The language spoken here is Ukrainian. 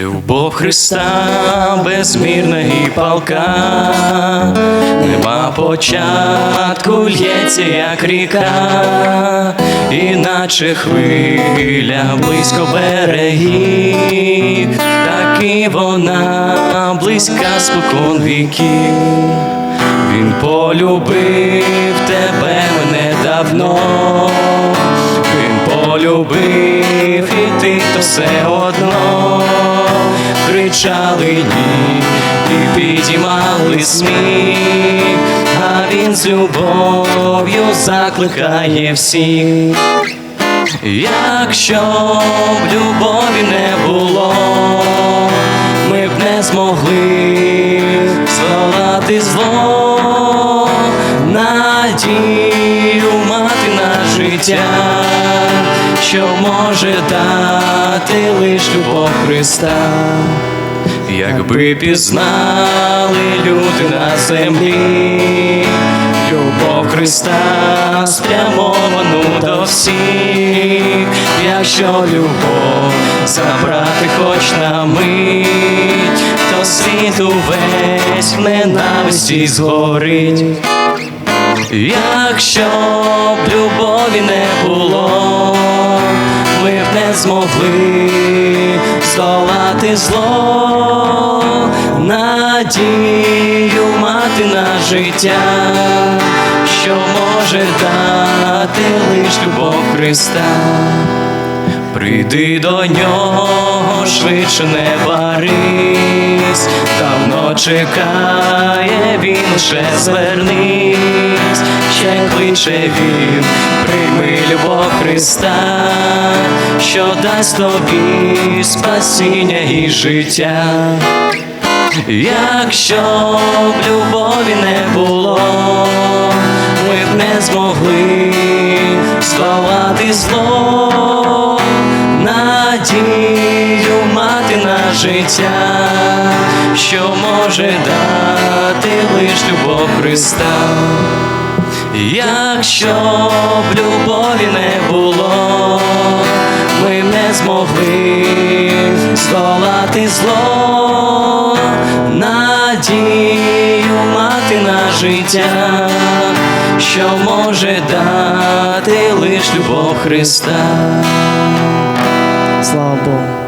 Любов Христа безмірна і палка, нема початку, лється, як ріка, іначе хвиля близько берегів, так і вона близька спокон віків. Він полюбив тебе мене давно, він полюбив і ти то все одно кричали ні і підіймали сміх, а він з любов'ю закликає всіх. Якщо б здолати зло, надію мати на життя, що може дати лиш любов Христа. Якби пізнали люди на землі, любов Христа спрямовану до всіх, якщо любов забрати хоч на мить, то світ увесь в ненависті згорить. Якщо б любові не було, ми б не змогли здолати зло, надію мати на життя, що може дати лиш любов Христа. Прийди до нього, швидше не давно чекає він, лише звернись, ще кличе він, прийми любов Христа, що дасть тобі спасіння і життя. Якщо б любові не було, ми б не змогли здолати зло, надію мати на життя, що може дати лиш любов Христа. Якщо б любові не було, ми не змогли здолати зло, надію мати на життя, що може дати лиш любов Христа. Слава Богу.